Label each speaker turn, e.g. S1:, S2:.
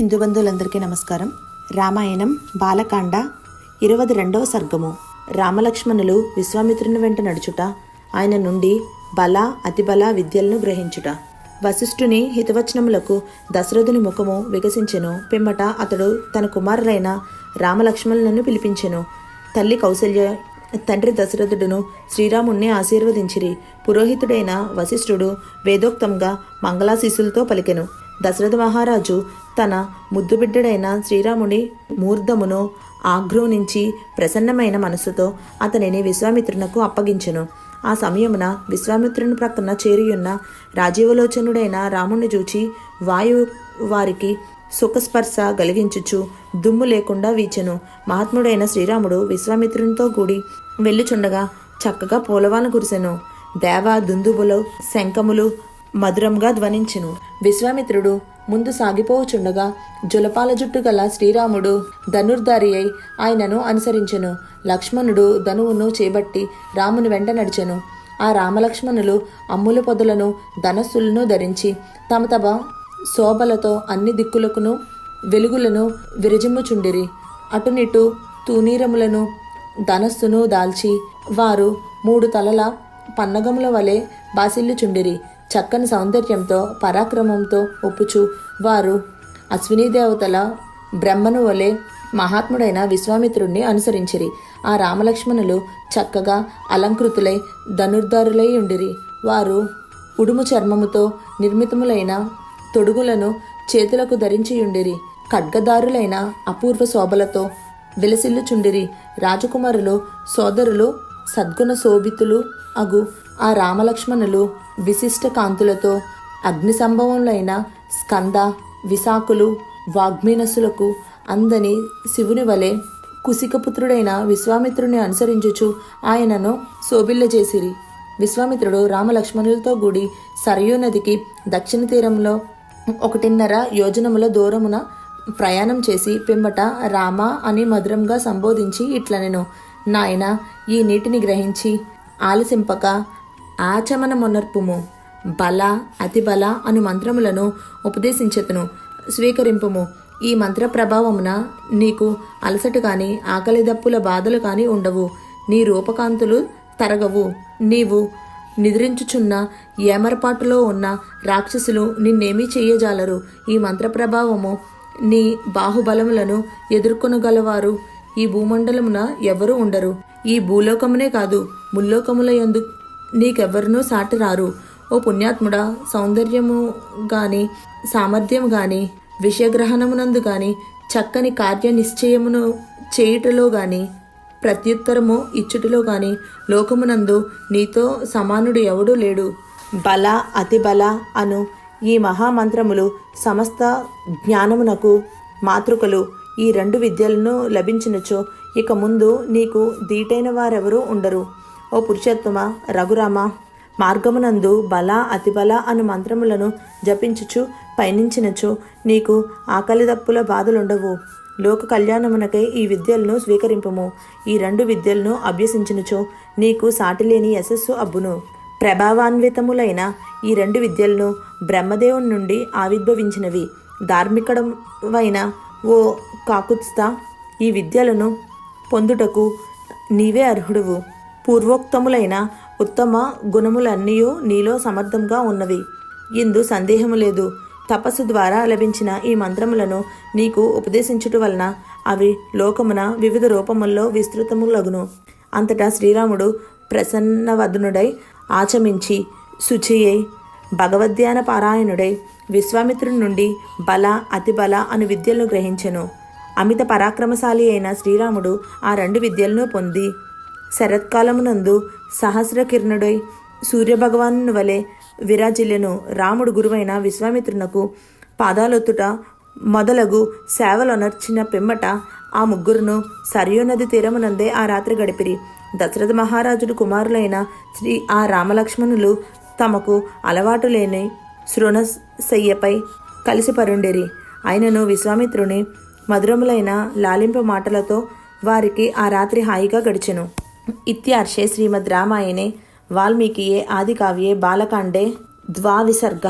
S1: హిందూ బంధువులందరికీ నమస్కారం. రామాయణం బాలకాండ ఇరవై రెండవ సర్గము. రామలక్ష్మణులు విశ్వామిత్రుని వెంట నడుచుట ఆయన నుండి బల అతిబల విద్యలను గ్రహించుట. వశిష్ఠుని హితవచనములకు దశరథుని ముఖము వికసించెను. పిమ్మట అతడు తన కుమారులైన రామలక్ష్మణులను పిలిపించెను. తల్లి కౌశల్య తండ్రి దశరథుడును శ్రీరాముణ్ణి ఆశీర్వదించిరి. పురోహితుడైన వశిష్ఠుడు వేదోక్తంగా మంగళాశీసులతో పలికెను. దశరథ మహారాజు తన ముద్దుబిడ్డడైన శ్రీరాముని మూర్ధమును ఆగ్రోనించి ప్రసన్నమైన మనసుతో అతనిని విశ్వామిత్రునకు అప్పగించెను. ఆ సమయమున విశ్వామిత్రుని ప్రక్కన చేరియున్న రాజీవలోచనుడైన రాముణ్ణి చూచి వాయువు వారికి సుఖస్పర్శ కలిగించుచు దుమ్ము లేకుండా వీచెను. మహాత్ముడైన శ్రీరాముడు విశ్వామిత్రునితో కూడి వెళ్ళుచుండగా చక్కగా పూలవాన కురిసెను. దేవ దుందుబులు శంఖములు మధురంగా ధ్వనించెను. విశ్వామిత్రుడు ముందు సాగిపోవుచుండగా జులపాల జుట్టు గల శ్రీరాముడు ధనుర్ధారి అయి ఆయనను అనుసరించెను. లక్ష్మణుడు ధనువును చేపట్టి రాముని వెంట నడిచెను. ఆ రామలక్ష్మణులు అమ్ముల పొదలను ధనస్సులను ధరించి తమ తమ శోభలతో అన్ని దిక్కులకును వెలుగులను విరజిమ్ముచుండిరి. అటునిటు తూనీరములను ధనస్సును దాల్చి వారు మూడు తలల పన్నగముల వలె బాసిల్లుచుండిరి. చక్కని సౌందర్యంతో పరాక్రమంతో ఒప్పుచు. వారు అశ్వినీ దేవతల బ్రహ్మను వలె మహాత్ముడైన విశ్వామిత్రుణ్ణి అనుసరించిరి. ఆ రామలక్ష్మణులు చక్కగా అలంకృతులై ధనుర్ధారులై ఉండిరి వారు ఉడుము చర్మముతో నిర్మితములైన తొడుగులను చేతులకు ధరించియుండిరి. ఖడ్గదారులైన అపూర్వ శోభలతో విలసిల్లుచుండిరి. రాజకుమారులు సోదరులు సద్గుణ శోభితులు అగు ఆ రామలక్ష్మణులు విశిష్ట కాంతులతో అగ్ని సంభవములైన స్కంద విశాఖలు వాగ్మీనసులకు అందని శివుని వలె కుశికపుత్రుడైన విశ్వామిత్రుని అనుసరించుచు ఆయనను శోభిల్లజేసిరి. విశ్వామిత్రుడు రామలక్ష్మణులతో కూడి సరయూ నదికి దక్షిణ తీరంలో ఒకటిన్నర యోజనముల దూరమున ప్రయాణం చేసి పిమ్మట రామ అని మధురంగా సంబోధించి ఇట్లనెను. నాయన ఈ నీటిని గ్రహించి ఆలసింపక ఆచమనమునర్పుము. బల అతిబల అను మంత్రములను ఉపదేశించతును స్వీకరింపుము. ఈ మంత్ర ప్రభావమున నీకు అలసట కాని ఆకలి దప్పుల బాధలు కాని ఉండవు. నీ రూపకాంతులు తరగవు. నీవు నిద్రించుచున్న ఏమరపాటులో ఉన్న రాక్షసులు నిన్నేమీ చెయ్యజాలరు. ఈ మంత్ర ప్రభావము నీ బాహుబలములను ఎదుర్కొనగలవారు. ఈ భూమండలమున ఎవ్వరూ ఉండరు. ఈ భూలోకమునే కాదు ముల్లోకముల యందు నీకెవ్వరునూ సాటి రారు ఓ పుణ్యాత్ముడా సౌందర్యము గాని సామర్థ్యం గాని విషయగ్రహణమునందు గాని చక్కని కార్య నిశ్చయమును చేయుటలో గాని ప్రత్యుత్తరము ఇచ్చుటలో గాని లోకమునందు నీతో సమానుడు ఎవడూ లేడు. బల అతి బల అను ఈ మహామంత్రములు సమస్త జ్ఞానమునకు మాతృకలు. ఈ రెండు విద్యలను లభించినచో ఇక ముందు నీకు దీటైన వారెవరూ ఉండరు. ఓ పురుషోత్తమ రఘురామ మార్గమునందు బల అతిబల అను మంత్రములను జపించుచు పయనించినచో నీకు ఆకలిదప్పుల బాధలుండవు. లోక కళ్యాణమునకై ఈ విద్యలను స్వీకరింపము. ఈ రెండు విద్యలను అభ్యసించినచో నీకు సాటిలేని యశస్సు అబ్బును. ప్రభావాన్వితములైన ఈ రెండు విద్యలను బ్రహ్మదేవుని నుండి ఆవిర్భవించినవి. ధార్మికడమైన ఓ కాకుత్స్తా ఈ విద్యలను పొందుటకు నీవే అర్హుడువు. పూర్వోక్తములైన ఉత్తమ గుణములన్నీ నీలో సమర్థంగా ఉన్నవి. ఇందు సందేహము లేదు. తపస్సు ద్వారా లభించిన ఈ మంత్రములను నీకు ఉపదేశించుట వలన అవి లోకమున వివిధ రూపముల్లో విస్తృతములగును. అంతటా శ్రీరాముడు ప్రసన్నవదనుడై ఆచమించి శుచియై భగవద్ధ్యాన పారాయణుడై విశ్వామిత్రుని నుండి బల అతిబల అను విద్యలను గ్రహించెను. అమిత పరాక్రమశాలి అయిన శ్రీరాముడు ఆ రెండు విద్యలను పొంది శరత్కాలమునందు సహస్ర కిరణుడై సూర్యభగవాను వలె విరాజిల్లెను. రాముడు గురువైన విశ్వామిత్రునకు పాదాలొత్తుట మొదలగు సేవలొనర్చిన పిమ్మట ఆ ముగ్గురును సరియు నది తీరమునందే ఆ రాత్రి గడిపిరి. దశరథ మహారాజుడు కుమారులైన శ్రీ ఆ రామలక్ష్మణులు తమకు అలవాటు లేని శృణశయ్యపై కలిసి పరుండిరి. ఆయనను విశ్వామిత్రుని మధురములైన లాలింప మాటలతో వారికి ఆ రాత్రి హాయిగా గడిచెను. ఇత్యార్షే శ్రీమద్ రామాయణే వాల్మీకియే ఆదికావ్యే బాలకాండే ద్వావిసర్గ.